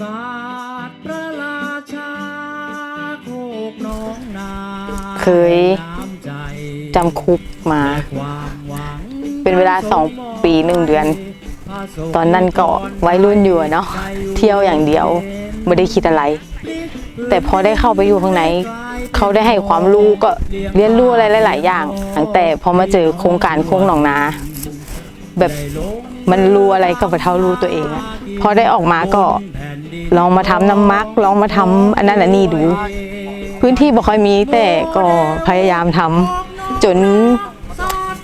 ศาสตร์พระราชาโคกน้องนาเคย น้ำใจจำคุกมา ความหวังเป็นเวลาสองปีหนึ่งเดือนตอนนั้นก็วัยรุ่นอยู่อะเนาะเที่ยวอย่างเดียวไม่ได้คิดอะไร แต่พอได้เข้าไปอยู่ข้างในเขาได้ให้ความรู้ก็เรียนรู้อะไรหลาย ๆ อย่างตั้งแต่พอมาเจอโครงการโค้งหนองนา แบบมันรู้อะไรก็ไปเท่ารู้ตัวเองอะพอได้ออกมาก็ลองมาทำน้ำมักลองมาทำอันนั้นอันนี้ดู พื้นที่บ่ค่อยมีแต่ก็พยายามทำจน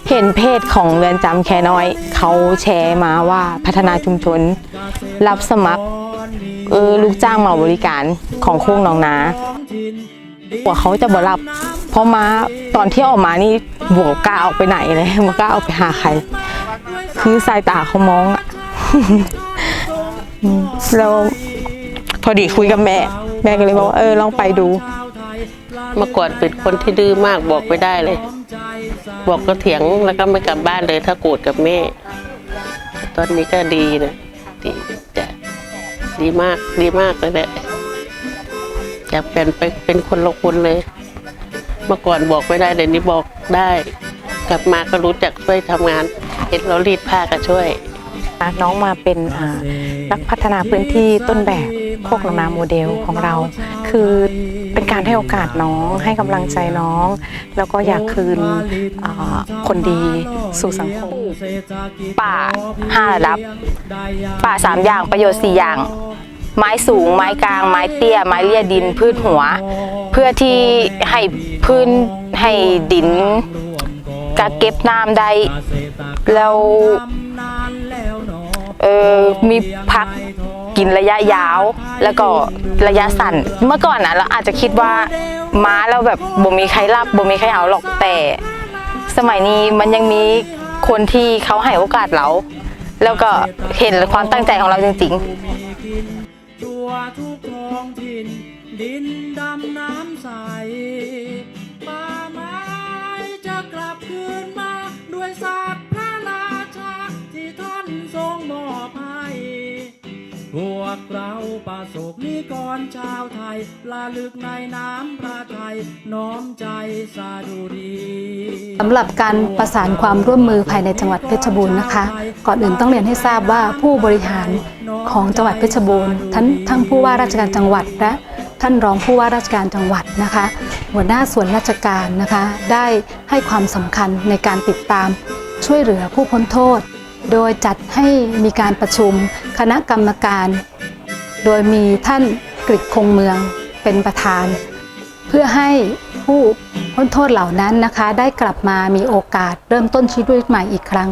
เห็นเพจของเรือนจำแคน้อย เขาแชร์มาว่าพัฒนาชุมชน รับสมัครเออลูกจ้างมาบริการของโค้งหนองนาหัวเขาจะบรับเพราะมาตอนที่ออกมานี่บวกกล้าออกไปไหนเลยบ่กล้าออกไปหาใคร คือสายตาเขามองอะแล้วพอดีคุยกับแม่ แม่ก็เลยบอกว่าเออลองไปดู เมื่อก่อนเป็นคนที่ดื้อมากบอกไม่ได้เลย บอกก็เถียงแล้วก็ไม่กลับบ้านเลยถ้าโกรธกับแม่ ตอนนี้ก็ดีนะดีจะดีมากดีมากเลยแหละอยากเปลี่ยนไปเป็นคนละคนเลย เมื่อก่อนบอกไม่ได้เดี๋ยวนี้บอกได้ กลับมาก็รู้จักช่วยทำงาน เห็นเรารีดผ้าก็ช่วย น้องมาเป็นนักพัฒนาพื้นที่ต้นแบบโคกหนองนาโมเดลของเรา คือเป็นการให้โอกาสน้องให้กำลังใจน้อง แล้วก็อยากคืนคนดีสู่สังคม ป่าห้าระดับ ป่าสามอย่างประโยชน์สี่อย่าง ไม้สูง ไม้กลาง ไม้เตี้ย ไม้เลี่ยดินพืชหัว เพื่อที่ให้พื้นให้ดิน กักเก็บน้ำได้แล้วเออมีพักกินระยะยาว แล้วก็ระยะสั้นเมื่อก่อนนะเราอาจจะคิดว่าม้าแล้วแบบบ่มีใครรับบ่มีใครเอาหรอกแต่ สมัยนี้มันยังมีคนที่เขาให้โอกาสเรา แล้วก็เห็นความตั้งใจของเราจริง ๆ ทั่วทุกท้องถิ่นดินดำน้ำใส ศาสตร์พระราชาที่ท่านทรงมอบให้พวกเราประสบนิกรชาวไทยละลึกในน้ำพระไทยน้อมใจสาดุรีสำหรับการประสานความร่วมมือภายในจังหวัดเพชรบูรณ์นะคะ ก่อนอื่นต้องเรียนให้ทราบว่าผู้บริหารของจังหวัดเพชรบูรณ์ทั้งทั้งผู้ว่าราชการจังหวัดและ ท่านรองผู้ว่าราชการจังหวัดนะคะ หัวหน้าส่วนราชการนะคะ ได้ให้ความสำคัญในการติดตามช่วยเหลือผู้พ้นโทษ โดยจัดให้มีการประชุมคณะกรรมการ โดยมีท่านกฤษคงเมืองเป็นประธาน เพื่อให้ผู้พ้นโทษเหล่านั้นนะคะ ได้กลับมามีโอกาสเริ่มต้นชีวิตใหม่อีกครั้ง